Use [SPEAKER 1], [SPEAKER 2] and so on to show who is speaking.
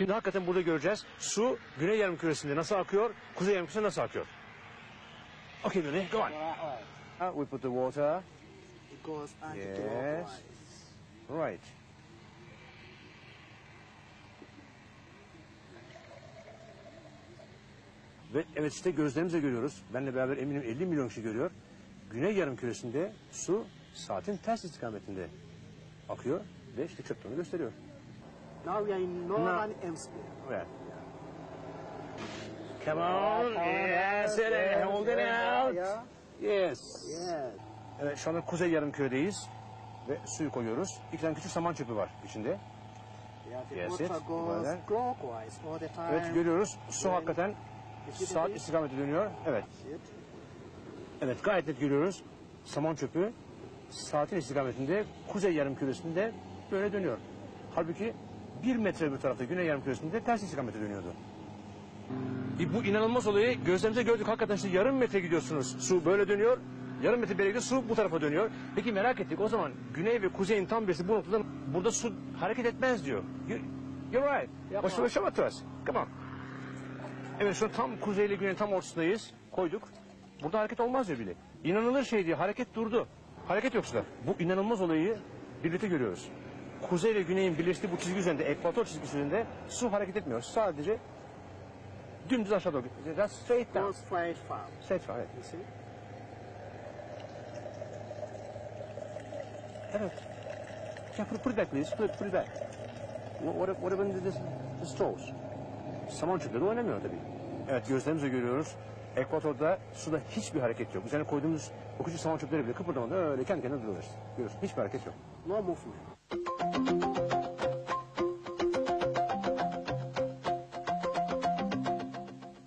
[SPEAKER 1] Şimdi hakikaten burada göreceğiz. Su güney yarım küresinde nasıl akıyor, kuzey yarım küresinde nasıl akıyor. Okay, Güney, go on. Uh, we put the water.
[SPEAKER 2] It goes
[SPEAKER 1] Yes.
[SPEAKER 2] anti-clockwise.
[SPEAKER 1] Right. Ve evet işte gözlerimizle görüyoruz. Benle beraber eminim 50 milyon kişi görüyor. Güney yarım küresinde su saatin ters istikametinde akıyor ve işte çöktüğünü gösteriyor.
[SPEAKER 2] Now we are in northern hemisphere.
[SPEAKER 1] Evet. Come on, yes, it is. hold it out.
[SPEAKER 2] Yeah.
[SPEAKER 1] Yes.
[SPEAKER 2] Yeah.
[SPEAKER 1] Evet şu anda kuzey yarım küredeyiz ve suyu koyuyoruz. İki tane küçük saman çöpü var içinde.
[SPEAKER 2] Yeah,
[SPEAKER 1] Yes, it. Evet görüyoruz su hakikaten saat istikamete dönüyor. Evet. Evet gayet net görüyoruz. Saman çöpü saatin istikametinde kuzey yarım küresinde böyle dönüyor. Halbuki bir metre bir tarafta güney yarım küresinde ters istikamete dönüyordu. E, Bu inanılmaz olayı gözlerimize gördük. Hakikaten işte yarım metre gidiyorsunuz. Su böyle dönüyor. Yarım metre beri su bu tarafa dönüyor. Peki merak ettik o zaman güney ve kuzeyin tam birisi bu noktada burada su hareket etmez diyor. You- You're right.
[SPEAKER 2] Yapma.
[SPEAKER 1] Başla başla at us. Come on. Evet şu an tam kuzey ile güneyin tam ortasındayız. Koyduk. Burada hareket olmaz diyor bile. İnanılır şey diyor. Hareket durdu. Hareket yok suda. Bu inanılmaz olayı birlikte görüyoruz. Kuzey ile güneyin birleştiği bu çizgi üzerinde, ekvator çizgisi üzerinde su hareket etmiyor. Sadece dümdüz aşağı doğru gidiyor. Just straight down.
[SPEAKER 2] goes straight far.
[SPEAKER 1] Straight down, evet.
[SPEAKER 2] You see?
[SPEAKER 1] Evet. Yeah, put, put it back please. Put, it- put it back. What, what, happened to this, the straws? Saman çöpleri oynamıyor tabii. Evet gözlerimizle görüyoruz. Ekvatorda suda hiçbir hareket yok. Üzerine koyduğumuz o küçük saman çöpleri bile kıpırdamadan öyle kendi kendine duruyor işte. Görüyorsun hiçbir hareket yok.
[SPEAKER 2] No movement. Thank you.